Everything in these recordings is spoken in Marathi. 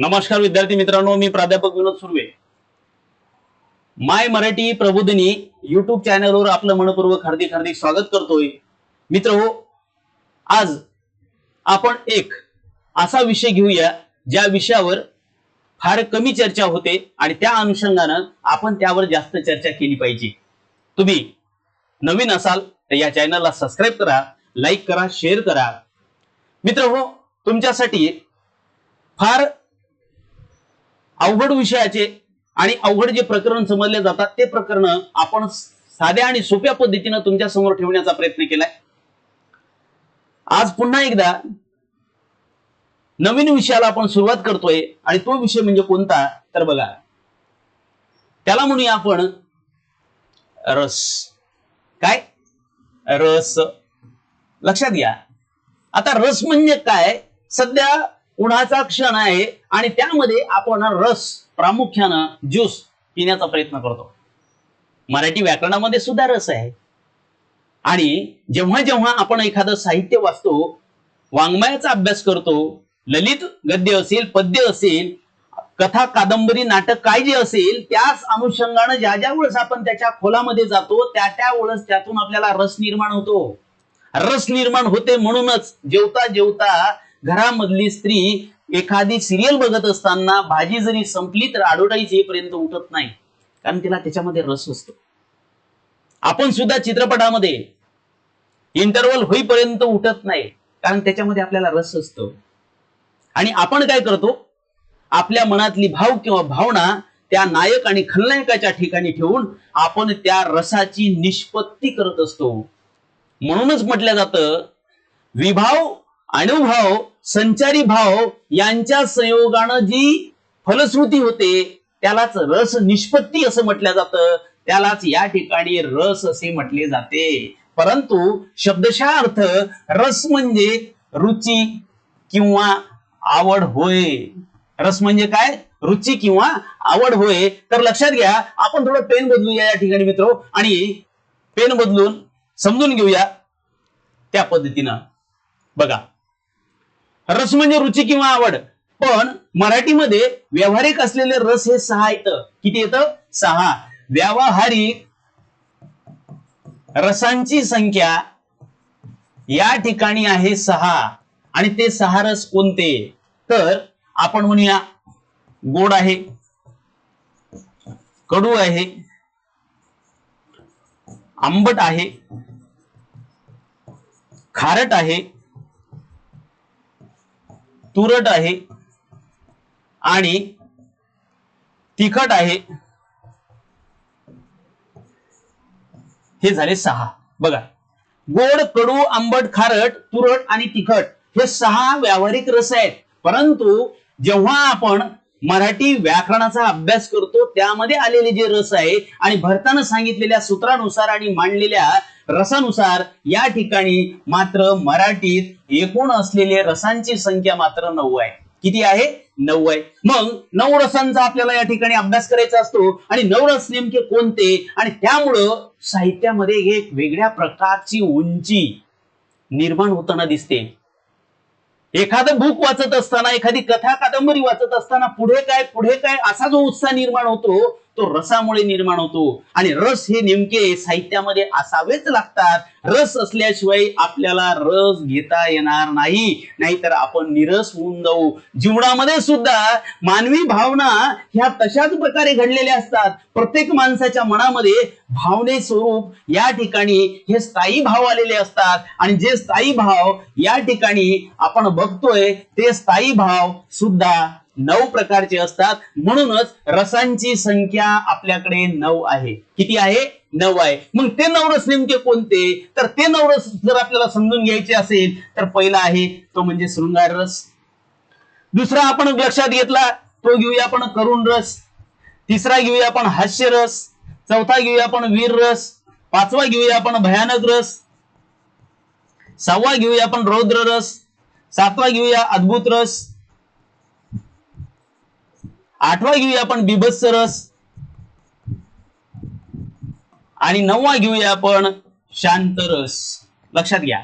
नमस्कार विद्यार्थी मित्रांनो मी प्राध्यापक विनोद सुर्वे. माय मराठी प्रबोधिनी युट्यूब चॅनलवर आपलं मनपूर्वक हार्दिक हार्दिक स्वागत करतोय. मित्र हो आज आपण एक असा विषय घेऊया ज्या विषयावर फार कमी चर्चा होते आणि त्या अनुषंगानं आपण त्यावर जास्त चर्चा केली पाहिजे. तुम्ही नवीन असाल तर या चॅनलला सबस्क्राईब करा लाईक करा शेअर करा. मित्र हो तुमच्यासाठी फार अवघड विषयाचे आणि अवघड जे प्रकरण समजले जातात ते प्रकरण आपण साध्या आणि सोप्या पद्धतीनं तुमच्यासमोर ठेवण्याचा प्रयत्न केलाय. आज पुन्हा एकदा नवीन विषयाला आपण सुरुवात करतोय आणि तो विषय म्हणजे कोणता? तर बघा त्याला म्हणूया आपण रस. काय? रस. लक्षात घ्या. आता रस म्हणजे काय? सध्या उन्हाचा क्षण आहे आणि त्यामध्ये आपण रस प्रामुख्यानं ज्यूस पिण्याचा प्रयत्न करतो. मराठी व्याकरणामध्ये सुद्धा रस आहे. आणि जेव्हा जेव्हा आपण एखादं साहित्य वाचतो वाङ्मयाचा अभ्यास करतो ललित गद्य असेल पद्य असेल कथा कादंबरी नाटक काय जे असेल त्याच अनुषंगानं ज्या ज्या वेळेस आपण त्याच्या खोलामध्ये जातो त्या त्या वेळेस त्यातून आपल्याला रस निर्माण होतो. रस निर्माण होते म्हणूनच जेवता जेवता घरामधली स्त्री एखादी सिरियल बघत असताना भाजी जरी संपली तर अडोटाईच येईपर्यंत उठत नाही. कारण तिला त्याच्यामध्ये रस असतो. आपण सुद्धा चित्रपटामध्ये इंटरवल होईपर्यंत उठत नाही. कारण त्याच्यामध्ये आपल्याला रस असतो. आणि आपण काय करतो? आपल्या मनातली भाव किंवा भावना त्या नायक आणि खलनायकाच्या ठिकाणी ठेवून आपण त्या रसाची निष्पत्ती करत असतो. म्हणूनच म्हटलं जातं विभाव अनुभव संचारी भाव यांच्या संयोगानं जी फलश्रुती होते त्यालाच रस निष्पत्ती असं म्हटलं जातं. त्यालाच या ठिकाणी रस असे म्हटले जाते. परंतु शब्दशः अर्थ रस म्हणजे रुची किंवा आवड होय. रस म्हणजे काय? रुची किंवा आवड होय. तर लक्षात घ्या आपण थोडं पेन बदलूया या ठिकाणी मित्र. आणि पेन बदलून समजून घेऊया त्या पद्धतीनं. बघा. रस म्हणजे रुची किंवा आवड. पण मराठीमध्ये व्यावहारिक असलेले रस हे सहा येतं. किती येतं? सहा. व्यावहारिक रसांची संख्या या ठिकाणी आहे सहा. आणि ते सहा रस कोणते? तर आपण म्हणूया गोड आहे कडू आहे आंबट आहे खारट आहे तुरट आहे आणि तिखट आहे. हे झाले सहा. बघा. गोड कडू आंबट खारट तुरट आणि तिखट हे सहा व्यावहारिक रस आहेत. परंतु जेव्हा आपण मराठी व्याकरणाचा अभ्यास करतो त्यामध्ये आलेले जे रस आहे आणि भरताना सांगितलेल्या सूत्रानुसार आणि मांडलेल्या रसानुसार या ठिकाणी मात्र मराठीत एकूण असलेले रसांची संख्या मात्र नऊ आहे. किती आहे? नऊ आहे. मग नऊ रसांचा आपल्याला या ठिकाणी अभ्यास करायचा असतो आणि नऊ रस नेमके कोणते? आणि त्यामुळं साहित्यामध्ये एक वेगळ्या प्रकारची उंची निर्माण होताना दिसते. एखादं बुक वाचत असताना एखादी कथा कादंबरी वाचत असताना पुढे काय पुढे काय असा जो उत्साह निर्माण होतो तो रसामुळे निर्माण होतो. आणि रस हे नेमके साहित्यामध्ये असावेच लागतात. रस असल्याशिवाय आपल्याला रस घेता येणार नाही. नाहीतर आपण निरस होऊन जाऊ. जीवनामध्ये सुद्धा मानवी भावना ह्या तशाच प्रकारे घडलेल्या असतात. प्रत्येक माणसाच्या मनामध्ये भावने स्वरूप या ठिकाणी हे स्थायी भाव आलेले असतात. आणि जे स्थायी भाव या ठिकाणी आपण बघतोय ते स्थायी भाव सुद्धा नऊ प्रकारचे असतात. म्हणूनच रसांची संख्या आपल्याकडे नऊ आहे. किती आहे? नऊ आहे. मग ते नवरस नेमके कोणते? तर ते नवरस जर आपल्याला समजून घ्यायचे असेल तर पहिला आहे तो म्हणजे शृंगार रस. दुसरा आपण लक्षात घेतला तो घेऊया आपण करुण रस. तिसरा घेऊया आपण हास्य रस. चौथा घेऊया आपण वीर रस. पाचवा घेऊया आपण भयानक रस. सहावा घेऊया आपण रौद्र रस. सातवा घेऊया अद्भुत रस. आठवा घेऊया आपण बिभत्स रस आणि नववा घेऊया आपण शांत रस. लक्षात घ्या.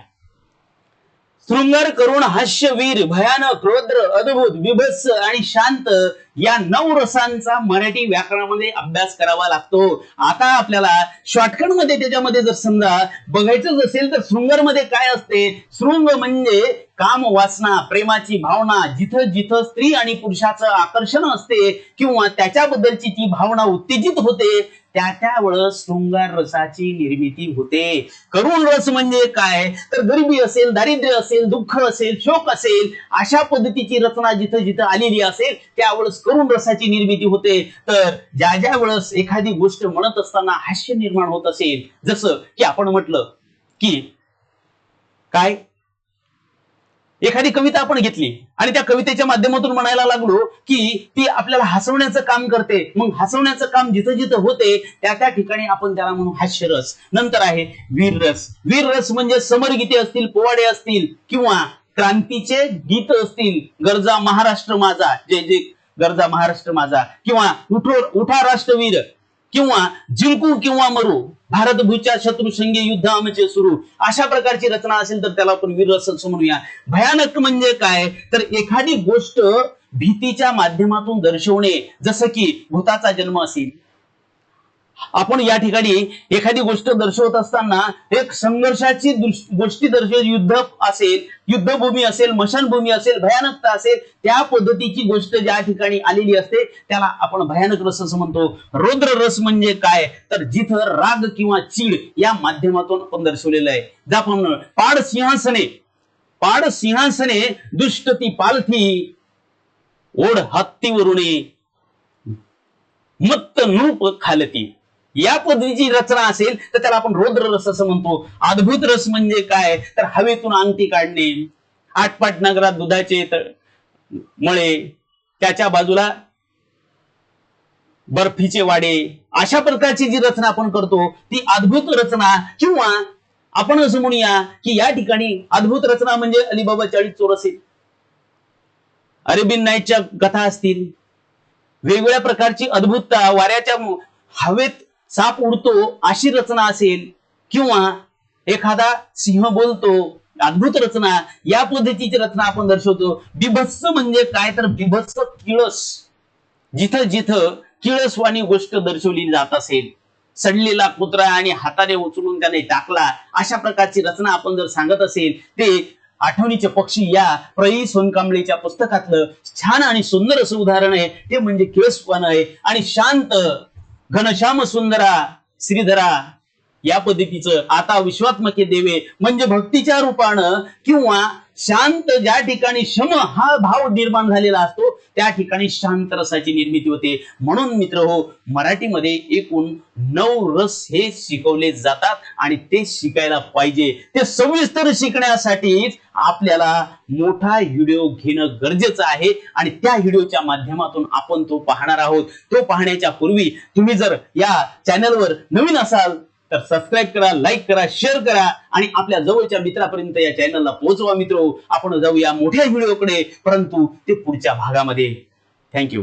शृंगार करून हास्यवीर भयानक क्रोद्र अद्भुत विभत्स आणि शांत या नऊ रसांचा मराठी व्याकरणामध्ये अभ्यास करावा लागतो. आता आपल्याला शॉर्टकटमध्ये त्याच्यामध्ये जर समजा बघायचंच असेल तर शृंगारमध्ये काय असते? शृंग म्हणजे काम वासना प्रेमाची भावना जिथं जिथं स्त्री आणि पुरुषाचं आकर्षण असते किंवा त्याच्याबद्दलची ती भावना उत्तेजित होते त्या त्या वेळेस शृंगार रसाची निर्मिती होते. करुण रस म्हणजे काय? तर गरिबी असेल दारिद्र्य असेल दुःख असेल शोक असेल अशा पद्धतीची रचना जिथं जिथं आलेली असेल त्यावेळेस करुण रसाची निर्मिती होते. तर ज्या ज्या वेळेस एखादी गोष्ट म्हणत असताना हास्य निर्माण होत असेल जसं की आपण म्हटलं की काय? एखादी कविता आपण घेतली आणि त्या कवितेच्या माध्यमातून म्हणायला लागलो की ती आपल्याला हसवण्याचं काम करते. मग हसवण्याचं काम जिथं जिथं होते त्या त्या ठिकाणी आपण त्याला म्हणू हास्यरस. नंतर आहे वीररस. वीररस म्हणजे समरगीते असतील पोवाडे असतील किंवा क्रांतीचे गीत असतील. गरजा महाराष्ट्र माझा. जे जे गरजा महाराष्ट्र माझा. किंवा उठो उठा राष्ट्रवीर. किंवा जिंकू किंवा मरू भारत भूच्या युद्ध आमचे सुरू अशा प्रकारची रचना असेल तर त्याला आपण वीर असं म्हणूया. भयानक म्हणजे काय? तर एखादी गोष्ट भीतीच्या माध्यमातून दर्शवणे जसं की भूताचा जन्म असेल. आपण या ठिकाणी एखादी गोष्ट दर्शवत असताना एक संघर्षाची गोष्टी दर्शवत युद्ध असेल युद्धभूमी असेल मशानभूमी असेल भयानकता असेल त्या पद्धतीची गोष्ट ज्या ठिकाणी आलेली असते त्याला आपण भयानक रस असं म्हणतो. रौद्र रस म्हणजे काय? तर जिथं राग किंवा चीड या माध्यमातून आपण दर्शवलेलं आहे. ज्या आपण पाड सिंहासने पाड सिंहासने दुष्ट ती पालथी ओढ हत्तीवरुणे मत्त नूप खालती. या पद्धतीची रचना असेल तर त्याला आपण रौद्र रस असं म्हणतो. अद्भुत रस म्हणजे काय? तर हवेतून अंगठी काढणे आटपाट नगरात दुधाचे मळे त्याच्या बाजूला बर्फीचे वाडे अशा प्रकारची जी रचना आपण करतो ती अद्भुत रचना किंवा आपण असं म्हणूया की या ठिकाणी अद्भुत रचना म्हणजे अलिबाबा चाळीस चोर असेल. अरेबिन नाईटच्या कथा असतील. वेगवेगळ्या प्रकारची अद्भुतता वाऱ्याच्या हवेत साप उडतो अशी रचना असेल किंवा एखादा सिंह बोलतो अद्भुत रचना या पद्धतीची रचना आपण दर्शवतो. बिभत्स म्हणजे काय तर बिभत्स किळस. जिथं जिथं किळसवाणी गोष्ट दर्शवली जात असेल. सडलेला कुत्रा आणि हाताने उचलून त्याने टाकला अशा प्रकारची रचना आपण जर सांगत असेल ते आठवणीचे पक्षी या प्रई सोनकांबळेच्या पुस्तकातलं छान आणि सुंदर असं उदाहरण आहे. ते म्हणजे किळसवान आहे. आणि शांत घनश्याम सुंदरा श्रीधरा या पद्धतीचं आता विश्वात्मके देवे म्हणजे भक्तीच्या रूपानं किंवा शांत ज्या ठिकाणी शम हा भाव निर्माण झालेला असतो त्या ठिकाणी शांत रसाची निर्मिती होते. म्हणून मित्र हो मराठीमध्ये एकूण नऊ रस हे शिकवले जातात आणि ते शिकायला पाहिजे. ते सविस्तर शिकण्यासाठीच आपल्याला मोठा व्हिडिओ घेणं गरजेचं आहे आणि त्या व्हिडिओच्या माध्यमातून आपण तो पाहणार आहोत. तो पाहण्याच्या पूर्वी तुम्ही जर या चॅनलवर नवीन असाल तर सबस्क्राईब करा लाईक करा शेअर करा आणि आपल्या जवळच्या मित्रापर्यंत या चॅनलला पोहोचवा मित्र हो. आपण जाऊया मोठ्या व्हिडिओकडे परंतु ते पुढच्या भागामध्ये. थँक्यू